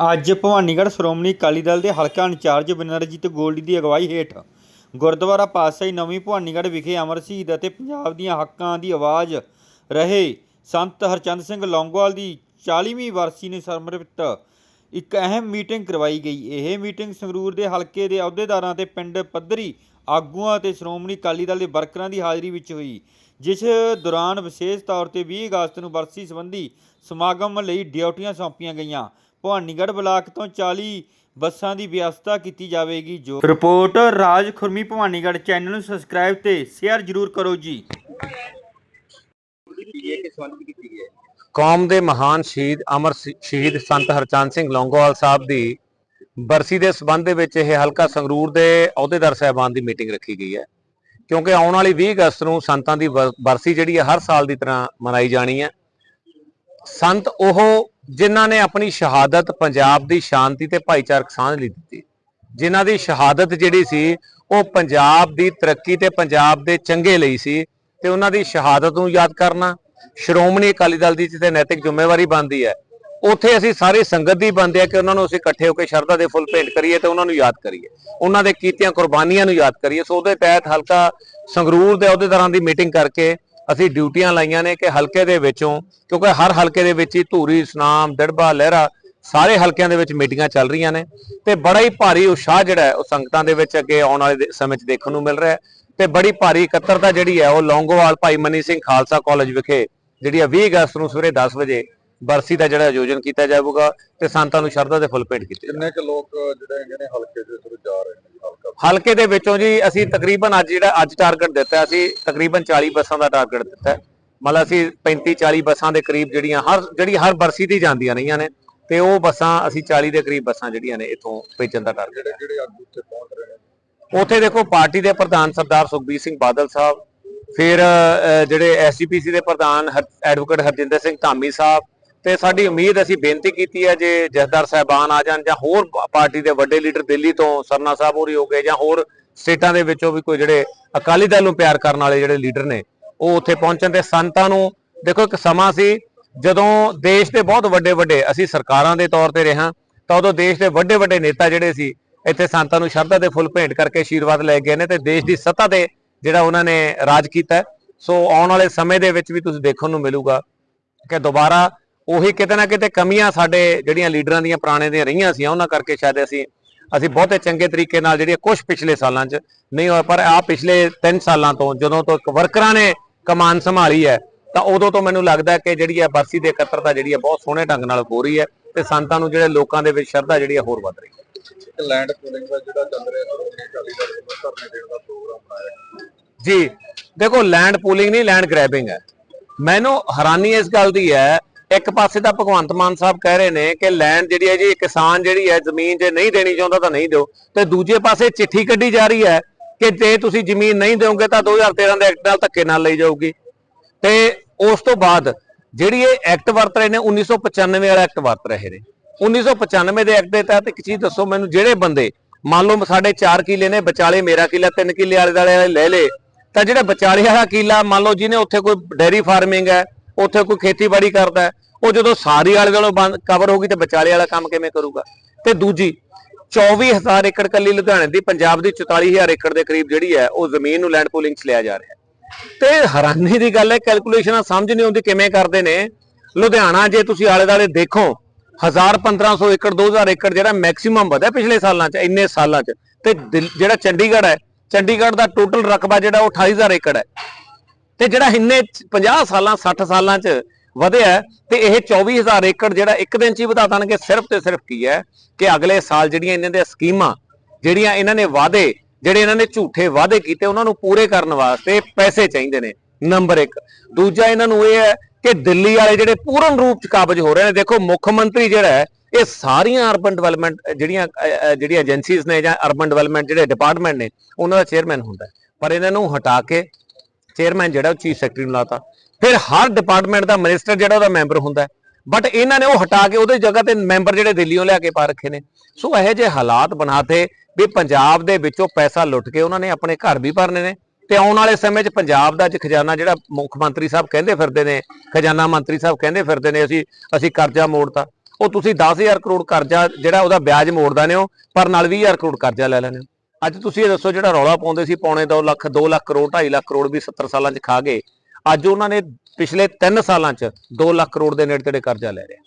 ਅੱਜ ਭਵਾਨੀਗੜ੍ਹ ਸ਼੍ਰੋਮਣੀ ਅਕਾਲੀ ਦਲ ਦੇ ਹਲਕਾ ਇੰਚਾਰਜ ਬਿਨਰਜੀਤ ਗੋਲਡੀ ਦੀ ਅਗਵਾਈ ਹੇਠ ਗੁਰਦੁਆਰਾ ਪਾਤਸ਼ਾਹੀ ਨਵੀਂ ਭਵਾਨੀਗੜ੍ਹ ਵਿਖੇ ਅਮਰ ਸ਼ਹੀਦ ਅਤੇ ਪੰਜਾਬ ਦੀਆਂ ਹੱਕਾਂ ਦੀ ਆਵਾਜ਼ ਰਹੇ ਸੰਤ ਹਰਚੰਦ ਸਿੰਘ ਲੌਂਗੋਵਾਲ ਦੀ 40ਵੀਂ ਵਰਸੀ ਨੂੰ ਸਮਰਪਿਤ ਇੱਕ ਅਹਿਮ ਮੀਟਿੰਗ ਕਰਵਾਈ ਗਈ। ਇਹ ਮੀਟਿੰਗ ਸੰਗਰੂਰ ਦੇ ਹਲਕੇ ਦੇ ਅਹੁਦੇਦਾਰਾਂ ਤੇ ਪਿੰਡ ਪੱਧਰੀ ਆਗੂਆਂ ਅਤੇ ਸ਼੍ਰੋਮਣੀ ਅਕਾਲੀ ਦਲ ਦੇ ਵਰਕਰਾਂ ਦੀ ਹਾਜ਼ਰੀ ਵਿੱਚ ਹੋਈ, ਜਿਸ ਦੌਰਾਨ ਵਿਸ਼ੇਸ਼ ਤੌਰ ਤੇ 20 ਅਗਸਤ ਨੂੰ ਵਰਸੀ ਸੰਬੰਧੀ ਸਮਾਗਮ ਲਈ ਡਿਊਟੀਆਂ ਸੌਂਪੀਆਂ ਗਈਆਂ। ਭਵਾਨੀਗੜ੍ਹ ਬਲਾਕ ਤੋਂ 40 ਬੱਸਾਂ ਦੀ ਵਿਵਸਥਾ ਕੀਤੀ ਜਾਵੇਗੀ ਜੋ ਰਿਪੋਰਟ ਰਾਜ ਖੁਰਮੀ ਭਵਾਨੀਗੜ੍ਹ ਚੈਨਲ ਨੂੰ ਸਬਸਕ੍ਰਾਈਬ ਤੇ ਸ਼ੇਅਰ ਜ਼ਰੂਰ ਕਰੋ ਜੀ। ਕੌਮ ਦੇ ਮਹਾਨ ਸ਼ਹੀਦ ਅਮਰ ਸ਼ਹੀਦ ਸੰਤ ਹਰਚੰਦ ਸਿੰਘ ਲੌਂਗੋਵਾਲ ਸਾਹਿਬ ਦੀ ਬਰਸੀ ਦੇ ਸਬੰਧ ਦੇ ਵਿੱਚ ਇਹ ਹਲਕਾ ਸੰਗਰੂਰ ਦੇ ਅਹੁਦੇਦਾਰ ਸਾਹਿਬਾਨ ਦੀ ਮੀਟਿੰਗ ਰੱਖੀ ਗਈ ਹੈ। ਕਿਉਂਕਿ ਆਉਣ ਵਾਲੀ 20 ਅਗਸਤ ਨੂੰ ਸੰਤਾਂ ਦੀ ਬਰ- ਬਰਸੀ ਜਿਹੜੀ ਹੈ ਹਰ ਸਾਲ ਦੀ ਤਰ੍ਹਾਂ ਮਨਾਈ ਜਾਣੀ ਹੈ। ਸੰਤ ਉਹ ਜਿਨ੍ਹਾਂ ਨੇ ਆਪਣੀ ਸ਼ਹਾਦਤ ਪੰਜਾਬ ਦੀ ਸ਼ਾਂਤੀ ਤੇ ਭਾਈਚਾਰਕ ਸਾਂਝ ਲਈ ਦਿੱਤੀ। ਜਿਨ੍ਹਾਂ ਦੀ ਸ਼ਹਾਦਤ ਜਿਹੜੀ ਸੀ, ਉਹ ਪੰਜਾਬ ਦੀ ਤਰੱਕੀ ਤੇ ਪੰਜਾਬ ਦੇ ਚੰਗੇ ਲਈ ਸੀ ਤੇ ਉਹਨਾਂ ਦੀ ਸ਼ਹਾਦਤ ਨੂੰ ਯਾਦ ਕਰਨਾ ਸ਼੍ਰੋਮਣੀ ਅਕਾਲੀ ਦਲ ਦੀ ਜਿੱਥੇ ਨੈਤਿਕ ਜ਼ਿੰਮੇਵਾਰੀ ਬਣਦੀ ਹੈ, ਉੱਥੇ ਅਸੀਂ ਸਾਰੀ ਸੰਗਤ ਦੀ ਬਣਦੇ ਆ ਕਿ ਉਹਨਾਂ ਨੂੰ ਅਸੀਂ ਇਕੱਠੇ ਹੋ ਕੇ ਸ਼ਰਧਾ ਦੇ ਫੁੱਲ ਭੇਂਟ ਕਰੀਏ ਤੇ ਉਹਨਾਂ ਨੂੰ ਯਾਦ ਕਰੀਏ। ਉਹਨਾਂ ਦੇ ਕੀਤੀਆਂ ਕੁਰਬਾਨੀਆਂ ਨੂੰ ਯਾਦ ਕਰੀਏ। ਸੋ ਉਹਦੇ ਤਹਿਤ ਹਲਕਾ ਸੰਗਰੂਰ ਦੇ ਅਹੁਦੇਦਾਰਾਂ ਦੀ ਮੀਟਿੰਗ ਕਰਕੇ ਅਸੀਂ ਡਿਊਟੀਆਂ ਲਾਈਆਂ ਨੇ ਕਿ ਹਲਕੇ ਦੇ ਵਿੱਚੋਂ, ਕਿਉਂਕਿ ਹਰ ਹਲਕੇ ਦੇ ਵਿੱਚ ਹੀ ਧੂਰੀ, ਸੁਨਾਮ ਦੜਬਾ ਲਹਿਰਾ, ਸਾਰੇ ਹਲਕਿਆਂ ਦੇ ਵਿੱਚ ਮੀਟਿੰਗਾਂ ਚੱਲ ਰਹੀਆਂ ਨੇ। ਤੇ ਬੜਾ ਹੀ ਭਾਰੀ ਉਤਸ਼ਾਹ ਜਿਹੜਾ ਹੈ, ਉਹ ਸੰਗਤਾਂ ਦੇ ਵਿੱਚ ਅੱਗੇ ਆਉਣ ਵਾਲੇ ਸਮੇਂ 'ਚ ਦੇਖਣ ਨੂੰ ਮਿਲ ਰਿਹਾ ਹੈ। ਤੇ ਬੜੀ ਭਾਰੀ ਇਕੱਤਰਤਾ ਜਿਹੜੀ ਹੈ, ਉਹ ਲੌਂਗੋਵਾਲ ਭਾਈ ਮਨੀ ਸਿੰਘ ਖਾਲਸਾ ਕਾਲਜ ਵਿਖੇ, ਜਿਹੜੀ ਹੈ 20 ਅਗਸਤ ਨੂੰ ਸਵੇਰੇ 10 ਵਜੇ ਬਰਸੀ ਦਾ ਜਿਹੜਾ ਆਯੋਜਨ ਕੀਤਾ ਜਾਵੇਗਾ ਤੇ ਸੰਤਾਂ ਨੂੰ ਸ਼ਰਧਾ ਦੇ ਫੁੱਲ ਭੇਟ ਕੀਤੇ। ਕਿੰਨੇ ਕੁ ਲੋਕ ਜਿਹੜੇ ਹੈਗੇ ਨੇ ਹਲਕੇ ਦੇ ਥਰੂ ਜਾ ਰਹੇ ਨੇ ਹਲਕਾ ਹਲਕੇ ਦੇ ਵਿੱਚੋਂ ਜੀ ਅਸੀਂ ਤਕਰੀਬਨ ਅੱਜ ਜਿਹੜਾ ਅੱਜ ਟਾਰਗੇਟ ਦਿੱਤਾ ਹੈ, ਅਸੀਂ ਤਕਰੀਬਨ 40 ਬੱਸਾਂ ਦਾ ਟਾਰਗੇਟ ਦਿੱਤਾ ਹੈ। ਮਤਲਬ ਅਸੀਂ 35 40 ਬੱਸਾਂ ਦੇ ਕਰੀਬ ਜਿਹੜੀਆਂ ਹਰ ਜਿਹੜੀ ਹਰ ਬਰਸੀ ਦੀ ਜਾਂਦੀਆਂ ਰਹੀਆਂ ਨੇ ਤੇ ਉਹ ਬੱਸਾਂ ਅਸੀਂ 40 ਦੇ ਕਰੀਬ ਬੱਸਾਂ ਜਿਹੜੀਆਂ ਨੇ ਇਥੋਂ ਭੇਜਣ ਦਾ ਟਾਰਗੇਟ ਜਿਹੜੇ ਜਿਹੜੇ ਆਗੂ ਉੱਥੇ ਪਹੁੰਚ ਰਹੇ ਨੇ ਉੱਥੇ ਦੇਖੋ ਪਾਰਟੀ ਦੇ ਪ੍ਰਧਾਨ ਸਰਦਾਰ ਸੁਖਬੀਰ ਸਿੰਘ ਬਾਦਲ ਸਾਹਿਬ ਫਿਰ ਜਿਹੜੇ ਐਸਜੀਪੀਸੀ ਦੇ ਪ੍ਰਧਾਨ ਐਡਵੋਕੇਟ ਹਰਜਿੰਦਰ ਸਿੰਘ ਧਾਮੀ ਸਾਹਿਬ ਤੇ ਸਾਡੀ ਉਮੀਦ ਅਸੀਂ ਬੇਨਤੀ ਕੀਤੀ ਹੈ ਜੇ ਜਥੇਦਾਰ ਸਾਹਿਬਾਨ ਆ ਜਾਣ ਜਾਂ ਹੋਰ ਪਾਰਟੀ ਦੇ ਵੱਡੇ ਲੀਡਰ ਦਿੱਲੀ ਤੋਂ ਸਰਨਾ ਸਾਹਿਬ ਹੋਰੀ ਹੋ ਗਏ ਜਾਂ ਹੋਰ ਸਟੇਟਾਂ ਦੇ ਵਿੱਚੋਂ ਵੀ ਕੋਈ ਜਿਹੜੇ ਅਕਾਲੀ ਦਲ ਨੂੰ ਪਿਆਰ ਕਰਨ ਵਾਲੇ ਜਿਹੜੇ ਲੀਡਰ ਨੇ, ਉਹ ਉੱਥੇ ਪਹੁੰਚਣ ਤੇ ਸੰਤਾਂ ਨੂੰ ਦੇਖੋ ਇੱਕ ਸਮਾਂ ਸੀ, ਜਦੋਂ ਦੇਸ਼ ਦੇ ਬਹੁਤ ਵੱਡੇ ਵੱਡੇ, ਅਸੀਂ ਸਰਕਾਰਾਂ ਦੇ ਤੌਰ ਤੇ ਰਹਾਂ ਤਾਂ ਉਦੋਂ ਦੇਸ਼ ਦੇ ਵੱਡੇ ਵੱਡੇ ਨੇਤਾ ਜਿਹੜੇ ਸੀ, ਇੱਥੇ ਸੰਤਾਂ ਨੂੰ ਸ਼ਰਧਾ ਦੇ ਫੁੱਲ ਭੇਂਟ ਕਰਕੇ ਆਸ਼ੀਰਵਾਦ ਲੈ ਗਏ ਨੇ ਤੇ ਦੇਸ਼ ਦੀ ਸੱਤਾ ਤੇ ਜਿਹੜਾ ਉਹਨਾਂ ਨੇ ਰਾਜ ਕੀਤਾ ਸੋ ਆਉਣ ਵਾਲੇ ਸਮੇਂ ਦੇ ਵਿੱਚ ਵੀ ਤੁਸੀਂ ਦੇਖਣ ਨੂੰ ਮਿਲੂਗਾ ਕਿ ਦੁਬਾਰਾ ਉਹੀ ਕਿਤੇ ਨਾ ਕਿਤੇ ਕਮੀਆਂ ਸਾਡੇ ਜਿਹੜੀਆਂ ਲੀਡਰਾਂ ਦੀਆਂ ਪੁਰਾਣੇ ਦੀਆਂ ਰਹੀਆਂ ਸੀ ਉਹਨਾਂ ਕਰਕੇ ਸ਼ਾਇਦ ਅਸੀਂ ਅਸੀਂ ਬਹੁਤੇ ਚੰਗੇ ਤਰੀਕੇ ਨਾਲ ਜਿਹੜੀਆਂ ਕੁਝ ਪਿਛਲੇ ਸਾਲਾਂ 'ਚ ਨਹੀਂ ਹੋਇਆ ਪਰ ਆ ਪਿਛਲੇ 3 ਸਾਲਾਂ ਤੋਂ ਜਦੋਂ ਤੋਂ ਇੱਕ ਵਰਕਰਾਂ ਨੇ ਕਮਾਨ ਸੰਭਾਲੀ ਹੈ ਤਾਂ ਉਦੋਂ ਤੋਂ ਮੈਨੂੰ ਲੱਗਦਾ ਹੈ ਕਿ ਜਿਹੜੀ ਹੈ ਬਰਸੀ ਦੇ ਇਕੱਤਰਤਾ ਜਿਹੜੀ ਹੈ ਬਹੁਤ ਸੋਹਣੇ ਢੰਗ ਨਾਲ ਹੋ ਰਹੀ ਹੈ ਤੇ ਸੰਤਾਂ ਨੂੰ ਜਿਹੜੇ ਲੋਕਾਂ ਦੇ ਵਿੱਚ ਸ਼ਰਧਾ ਜਿਹੜੀ ਹੈ ਹੋਰ ਵੱਧ ਰਹੀ ਹੈ। ਲੈਂਡ ਪੂਲਿੰਗ ਦਾ ਜਿਹੜਾ ਚੱਲ ਰਿਹਾ ਸ਼੍ਰੋਮਣੀ ਅਕਾਲੀ ਦਲ ਵੱਲੋਂ ਧਰਨੇ ਦੇਣ ਦਾ ਪ੍ਰੋਗਰਾਮ ਬਣਾਇਆ। ਜੀ ਦੇਖੋ ਲੈਂਡ ਪੂਲਿੰਗ ਨਹੀਂ ਲੈਂਡ ਗ੍ਰੈਬਿੰਗ ਹੈ। ਮੈਨੂੰ ਹੈਰਾਨੀ ਇਸ ਗੱਲ ਦੀ ਹੈ ਇੱਕ ਪਾਸੇ ਤਾਂ ਭਗਵੰਤ ਮਾਨ ਸਾਹਿਬ ਕਹਿ ਰਹੇ ਨੇ ਕਿ ਲੈਂਡ ਜਿਹੜੀ ਹੈ ਜੀ ਕਿਸਾਨ ਜਿਹੜੀ ਹੈ, ਜ਼ਮੀਨ ਜੇ ਨਹੀਂ ਦੇਣੀ ਚਾਹੁੰਦਾ ਤਾਂ ਨਹੀਂ ਦਿਓ। ਤੇ ਦੂਜੇ ਪਾਸੇ ਚਿੱਠੀ ਕੱਢੀ ਜਾ ਰਹੀ ਹੈ ਕਿ ਜੇ ਤੁਸੀਂ ਜ਼ਮੀਨ ਨਹੀਂ ਦਿਓਗੇ ਤਾਂ 2013 ਦੇ ਐਕਟ ਨਾਲ ਧੱਕੇ ਨਾਲ ਲਈ ਜਾਊਗੀ। ਤੇ ਉਸ ਤੋਂ ਬਾਅਦ ਜਿਹੜੀ ਇਹ ਐਕਟ ਵਰਤ ਰਹੇ ਨੇ 1995 ਵਾਲਾ ਐਕਟ ਵਰਤ ਰਹੇ ਨੇ। 1995 ਦੇ ਐਕਟ ਦੇ ਤਹਿਤ ਇੱਕ ਚੀਜ਼ ਦੱਸੋ ਮੈਨੂੰ, ਜਿਹੜੇ ਬੰਦੇ ਮੰਨ ਲਓ ਸਾਡੇ 4 ਕਿੱਲੇ ਨੇ, ਵਿਚਾਲੇ ਮੇਰਾ ਕਿੱਲਾ 3 ਕਿੱਲੇ ਆਲੇ ਦੁਆਲੇ ਵਾਲੇ ਲੈ ਲੇ ਤਾਂ ਜਿਹੜਾ ਵਿਚਾਲੇ ਵਾਲਾ ਕਿੱਲਾ ਮੰਨ ਲਓ ਜਿਹਨੇ ਉੱਥੇ ਕੋਈ ਡੇਰੀ ਫਾਰਮਿੰਗ ਹੈ ਉੱਥੇ ਕੋਈ ਖੇਤੀਬਾੜੀ ਕਰਦਾ ਹੈ, ਉਹ ਜਦੋਂ ਸਾਰੀ ਆਲੇ ਦੁਆਲੇ ਬੰਦ ਕਵਰ ਗਈ ਤੇ ਵਿਚਾਲੇ ਵਾਲਾ ਕੰਮ ਕਿਵੇਂ ਕਰੂਗਾ? ਤੇ ਦੂਜੀ 24000 ਏਕੜ ਕੱਲੀ ਲੁਧਿਆਣੇ ਦੀ, ਪੰਜਾਬ ਦੀ 44000 ਏਕੜ ਦੇ ਕਰੀਬ ਜਿਹੜੀ ਹੈ, ਉਹ ਜ਼ਮੀਨ ਨੂੰ ਲੈਂਡ ਪੂਲਿੰਗ 'ਚ ਲਿਆ ਜਾ ਰਿਹਾ ਤੇ ਹੈਰਾਨੀ ਦੀ ਗੱਲ ਹੈ ਕੈਲਕੂਲੇਸ਼ਨਾਂ ਸਮਝ ਨਹੀਂ ਆਉਂਦੀ ਕਿਵੇਂ ਕਰਦੇ ਨੇ। ਲੁਧਿਆਣਾ ਜੇ ਤੁਸੀਂ ਆਲੇ ਦਾਲੇ ਦੇਖੋ 1000 1500 ਏਕੜ 2000 ਏਕੜ ਜਿਹੜਾ ਮੈਕਸਿਮਮ ਵਧਿਆ ਪਿਛਲੇ ਸਾਲਾਂ 'ਚ, ਇੰਨੇ ਸਾਲਾਂ 'ਚ। ਤੇ ਦਿੱਲ- ਜਿਹੜਾ ਚੰਡੀਗੜ੍ਹ ਹੈ, ਚੰਡੀਗੜ੍ਹ ਦਾ ਟੋਟਲ ਰਕਬਾ ਜਿਹੜਾ ਉਹ 28000 ਏਕੜ ਹੈ। ਤੇ ਜਿਹੜਾ ਇੰਨੇ 50 ਸਾਲਾਂ 60 ਸਾਲਾਂ 'ਚ ਵਧਿਆ ਤੇ ਇਹ 24000 ਏਕੜ ਜਿਹੜਾ ਇੱਕ ਦਿਨ 'ਚ ਹੀ ਵਧਾ ਦੇਣਗੇ, ਸਿਰਫ ਤੇ ਸਿਰਫ ਕੀ ਹੈ ਕਿ ਅਗਲੇ ਸਾਲ ਜਿਹੜੀਆਂ ਇਹਨਾਂ ਦੀਆਂ ਸਕੀਮਾਂ, ਜਿਹੜੀਆਂ ਇਹਨਾਂ ਨੇ ਵਾਅਦੇ, ਜਿਹੜੇ ਇਹਨਾਂ ਨੇ ਝੂਠੇ ਵਾਅਦੇ ਕੀਤੇ, ਉਹਨਾਂ ਨੂੰ ਪੂਰੇ ਕਰਨ ਵਾਸਤੇ ਪੈਸੇ ਚਾਹੀਦੇ ਨੇ, ਨੰਬਰ 1 ਦੂਜਾ ਇਹਨਾਂ ਨੂੰ ਇਹ ਹੈ ਕਿ ਦਿੱਲੀ ਵਾਲੇ ਜਿਹੜੇ ਪੂਰਨ ਰੂਪ 'ਚ ਕਾਬਜ ਹੋ ਰਹੇ ਨੇ, ਦੇਖੋ ਮੁੱਖ ਮੰਤਰੀ ਜਿਹੜਾ ਹੈ, ਇਹ ਸਾਰੀਆਂ ਅਰਬਨ ਡਿਵੈਲਪਮੈਂਟ ਜਿਹੜੀਆਂ ਜਿਹੜੀਆਂ ਏਜੰਸੀਜ਼ ਨੇ ਜਾਂ ਅਰਬਨ ਡਿਵੈਲਪਮੈਂਟ ਜਿਹੜੇ ਡਿਪਾਰਟਮੈਂਟ ਨੇ, ਉਹਨਾਂ ਦਾ ਚੇਅਰਮੈਨ ਹੁੰਦਾ ਪਰ ਇਹਨਾਂ ਨੂੰ ਹਟਾ ਕੇ ਚੇਅਰਮੈਨ ਜਿਹੜਾ ਉਹ ਚੀਫ ਸੈਕਟਰੀ ਨੂੰ ਲਾਤਾ। ਫਿਰ ਹਰ ਡਿਪਾਰਟਮੈਂਟ ਦਾ ਮਿਨਿਸਟਰ ਜਿਹੜਾ ਉਹਦਾ ਮੈਂਬਰ ਹੁੰਦਾ ਬਟ ਇਹਨਾਂ ਨੇ ਉਹ ਹਟਾ ਕੇ ਉਹਦੇ ਜਗ੍ਹਾ ਤੇ ਮੈਂਬਰ ਜਿਹੜੇ ਦਿੱਲੀੋਂ ਲਿਆ ਕੇ ਪਾ ਰੱਖੇ ਨੇ। ਸੋ ਇਹੋ ਜਿਹੇ ਹਾਲਾਤ ਬਣਾਤੇ ਵੀ ਪੰਜਾਬ ਦੇ ਵਿੱਚੋਂ ਪੈਸਾ ਲੁੱਟ ਕੇ ਉਹਨਾਂ ਨੇ ਆਪਣੇ ਘਰ ਵੀ ਭਰਨੇ ਨੇ ਤੇ ਆਉਣ ਵਾਲੇ ਸਮੇਂ 'ਚ ਪੰਜਾਬ ਦਾ ਖਜ਼ਾਨਾ ਜਿਹੜਾ ਮੁੱਖ ਮੰਤਰੀ ਸਾਹਿਬ ਕਹਿੰਦੇ ਫਿਰਦੇ ਨੇ, ਖਜ਼ਾਨਾ ਮੰਤਰੀ ਸਾਹਿਬ ਕਹਿੰਦੇ ਫਿਰਦੇ ਨੇ, ਅਸੀਂ ਅਸੀਂ ਕਰਜ਼ਾ ਮੋੜਤਾ। ਉਹ ਤੁਸੀਂ 10000 ਕਰੋੜ ਕਰਜ਼ਾ ਜਿਹੜਾ ਉਹਦਾ ਵਿਆਜ ਮੋੜਦਾ ਨੇ ਹੋ ਪਰ ਨਾਲ 20000 ਕਰੋੜ ਕਰਜ਼ਾ ਲੈ ਲੈਣੇ ਹੋ ਅੱਜ ਤੁਸੀਂ ਇਹ ਦੱਸੋ ਜਿਹੜਾ ਰੌਲਾ ਪਾਉਂਦੇ ਸੀ ਪੌਣੇ 2 ਲੱਖ 2 ਲੱਖ ਕਰੋੜ 2.5 ਲੱਖ ਕਰੋੜ ਵੀ 70 ਸਾਲਾਂ 'ਚ ਖਾ ਗਏ ਅੱਜ ਉਹਨਾਂ ਨੇ ਪਿਛਲੇ 3 ਸਾਲਾਂ 'ਚ 2 ਲੱਖ ਕਰੋੜ ਦੇ ਨੇੜੇ ਤੇੜੇ ਕਰਜ਼ਾ ਲੈ ਲਿਆ।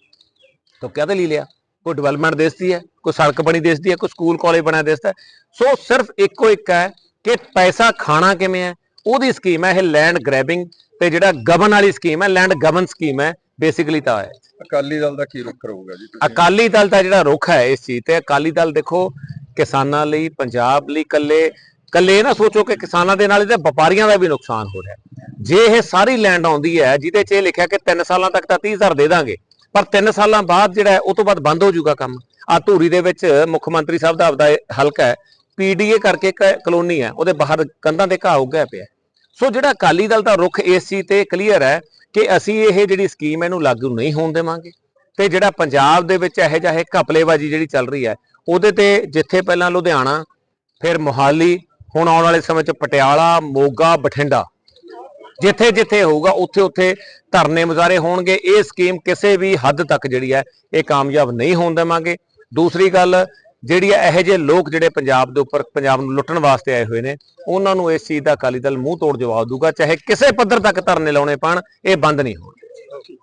ਤਾਂ ਕਿਹਦੇ ਲਈ ਲਿਆ ਕੋਈ ਡਿਵੈਲਪਮੈਂਟ ਦੇਸਦੀ ਹੈ ਕੋਈ ਸੜਕ ਬਣੀ ਦੇਸਦੀ ਹੈ ਕੋਈ ਸਕੂਲ ਕਾਲਜ ਬਣਿਆ ਦੇਸਦਾ। ਸੋ ਸਿਰਫ ਇੱਕੋ ਇੱਕ ਹੈ ਕਿ ਪੈਸਾ ਖਾਣਾ ਕਿਵੇਂ ਹੈ ਉਹਦੀ ਸਕੀਮ ਹੈ ਇਹ ਲੈਂਡ ਗ੍ਰੈਬਿੰਗ ਤੇ ਜਿਹੜਾ ਗਵਨ ਵਾਲੀ ਸਕੀਮ ਹੈ ਲੈਂਡ ਗਵਨ ਸਕੀਮ ਹੈ ਬੇਸਿਕਲੀ ਤਾਂ ਹੈ ਅਕਾਲੀ ਦਲ ਦਾ ਕੀ ਰੁਖ ਰਹੂਗਾ ਜੀ ਅਕਾਲੀ ਦਲ ਦਾ ਜਿਹੜਾ ਰੁਖ ਹੈ ਇਸ ਚੀਜ਼ ਤੇ ਅਕਾਲੀ ਦਲ ਦੇਖੋ ਕਿਸਾਨਾਂ ਲਈ, ਪੰਜਾਬ ਲਈ ਕੱਲੇ ਕੱਲੇ ਇਹ ਨਾ ਸੋਚੋ ਕਿ ਕਿਸਾਨਾਂ ਦੇ ਨਾਲ ਇਹਦੇ ਵਪਾਰੀਆਂ ਦਾ ਵੀ ਨੁਕਸਾਨ ਹੋ ਰਿਹਾ ਜੇ ਇਹ ਸਾਰੀ ਲੈਂਡ ਆਉਂਦੀ ਹੈ, ਜਿਹਦੇ 'ਚ ਇਹ ਲਿਖਿਆ ਕਿ 3 ਸਾਲਾਂ ਤੱਕ ਤਾਂ 30000 ਦੇ ਦਾਂਗੇ, ਪਰ 3 ਸਾਲਾਂ ਬਾਅਦ ਜਿਹੜਾ ਉਹ ਤੋਂ ਬਾਅਦ ਬੰਦ ਹੋ ਜਾਊਗਾ ਕੰਮ। ਆ ਧੂਰੀ ਦੇ ਵਿੱਚ ਮੁੱਖ ਮੰਤਰੀ ਸਾਹਿਬ ਦਾ ਆਪਦਾ ਹਲਕਾ ਹੈ, ਪੀਡੀਏ ਕਰਕੇ ਇੱਕ ਕਲੋਨੀ ਹੈ, ਉਹਦੇ ਬਾਹਰ ਕੰਧਾਂ ਤੇ ਘਾਹ ਉੱਗਿਆ ਪਿਆ ਸੋ ਜਿਹੜਾ ਅਕਾਲੀ ਦਲ ਦਾ ਰੁਖ ਇਸ ਚੀਜ਼ ਤੇ ਕਲੀਅਰ ਹੈ ਕਿ ਅਸੀਂ ਇਹ ਜਿਹੜੀ ਸਕੀਮ ਇਹਨੂੰ ਲਾਗੂ ਨਹੀਂ ਹੋਣ ਦੇਵਾਂਗੇ। ਤੇ ਜਿਹੜਾ ਪੰਜਾਬ ਦੇ ਵਿੱਚ ਇਹੋ ਜਿਹਾ ਇਹ ਘਪਲੇਬਾਜ਼ੀ ਜਿਹੜੀ ਚੱਲ ਰਹੀ ਹੈ ਉਹਦੇ ਤੇ ਜਿੱਥੇ ਪਹਿਲਾਂ ਲੁਧਿਆਣਾ, ਫਿਰ ਮੋਹਾਲੀ, ਹੁਣ ਆਉਣ ਵਾਲੇ ਸਮੇਂ 'ਚ ਪਟਿਆਲਾ, ਮੋਗਾ, ਬਠਿੰਡਾ। ਜਿੱਥੇ ਜਿੱਥੇ ਹੋਊਗਾ, ਉੱਥੇ ਉੱਥੇ ਧਰਨੇ ਮੁਜ਼ਾਹਰੇ ਹੋਣਗੇ। ਇਹ ਸਕੀਮ ਕਿਸੇ ਵੀ ਹੱਦ ਤੱਕ ਜਿਹੜੀ ਹੈ, ਇਹ ਕਾਮਯਾਬ ਨਹੀਂ ਹੋਣ ਦੇਵਾਂਗੇ। ਦੂਸਰੀ ਗੱਲ, ਜਿਹੜੀ ਹੈ, ਇਹੋ ਜਿਹੇ ਲੋਕ ਜਿਹੜੇ ਪੰਜਾਬ ਦੇ ਉੱਪਰ, ਪੰਜਾਬ ਨੂੰ ਲੁੱਟਣ ਵਾਸਤੇ ਆਏ ਹੋਏ ਨੇ, ਉਹਨਾਂ ਨੂੰ ਇਸ ਚੀਜ਼ ਦਾ ਅਕਾਲੀ ਦਲ ਮੂੰਹ ਤੋੜ ਜਵਾਬ ਦੂਗਾ ਚਾਹੇ ਕਿਸੇ ਪੱਧਰ ਤੱਕ ਧਰਨੇ ਲਾਉਣੇ ਪੈਣ, ਇਹ ਬੰਦ ਨਹੀਂ ਹੋਣਗੇ।